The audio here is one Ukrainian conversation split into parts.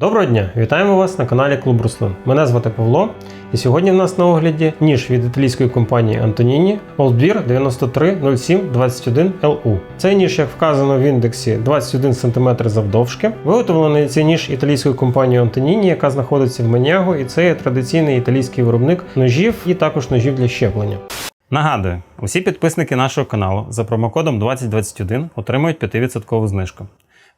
Доброго дня! Вітаємо вас на каналі Клуб Руслин. Мене звати Павло, і сьогодні в нас на огляді ніж від італійської компанії Antonini Oldbeer 930721 LU. Цей ніж, як вказано в індексі, 21 см завдовжки. Виготовлений цей ніж італійською компанією Antonini, яка знаходиться в Меняго, і це є традиційний італійський виробник ножів і також ножів для щеплення. Нагадую, усі підписники нашого каналу за промокодом 2021 отримують 5% знижку.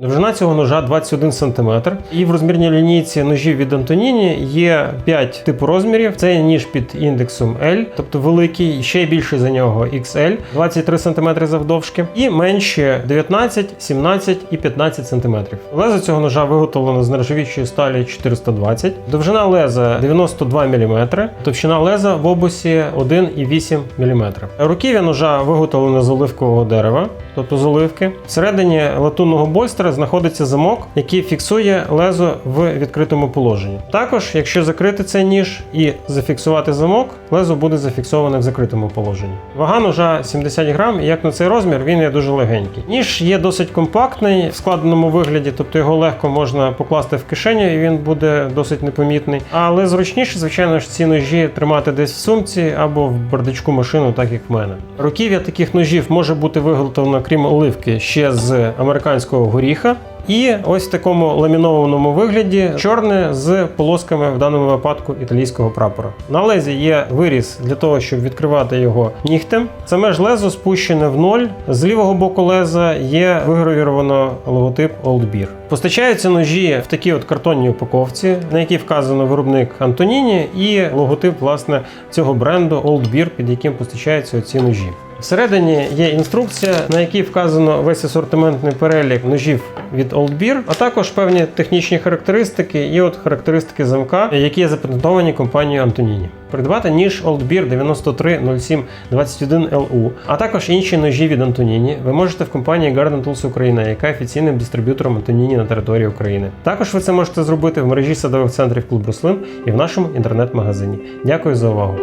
Довжина цього ножа 21 см. І в розмірній лінійці ножів від Антоніні є 5 типу розмірів. Це ніж під індексом L, тобто великий, ще більший за нього XL, 23 см завдовжки, і менші 19, 17 і 15 см. Лезо цього ножа виготовлено з нержавіючої сталі 420, довжина леза 92 мм, товщина леза в обусі 1,8 мм. Руків'я ножа виготовлено з оливкового дерева, тобто з оливки. Всередині латунного больстера знаходиться замок, який фіксує лезо в відкритому положенні. Також, якщо закрити цей ніж і зафіксувати замок, лезо буде зафіксоване в закритому положенні. Вага ножа 70 грам, і як на цей розмір, він є дуже легенький. Ніж є досить компактний в складеному вигляді, тобто його легко можна покласти в кишеню, і він буде досить непомітний. Але зручніше, звичайно ж, ці ножі тримати десь в сумці або в бардачку машину, так як в мене. Руків'я таких ножів може бути виготовлено, крім оливки, ще з американського горіха успіха. І ось в такому ламінованому вигляді чорне з полосками в даному випадку італійського прапора. На лезі є виріз для того, щоб відкривати його нігтем. Саме ж лезо спущене в ноль. З лівого боку леза є вигравіровано логотип Old Beer. Постачаються ножі в такій от картонній упаковці, на якій вказано виробник Антоніні і логотип власне цього бренду Old Beer, під яким постачаються ці ножі. Всередині є інструкція, на якій вказано весь асортиментний перелік ножів від Old Beer, а також певні технічні характеристики і от характеристики замка, які є запатентовані компанією Antonini. Придбати ніж Old Beer 930721 LU, а також інші ножі від Antonini ви можете в компанії Garden Tools Україна, яка офіційним дистриб'ютором Antonini на території України. Також ви це можете зробити в мережі садових центрів Клуб Рослин і в нашому інтернет-магазині. Дякую за увагу!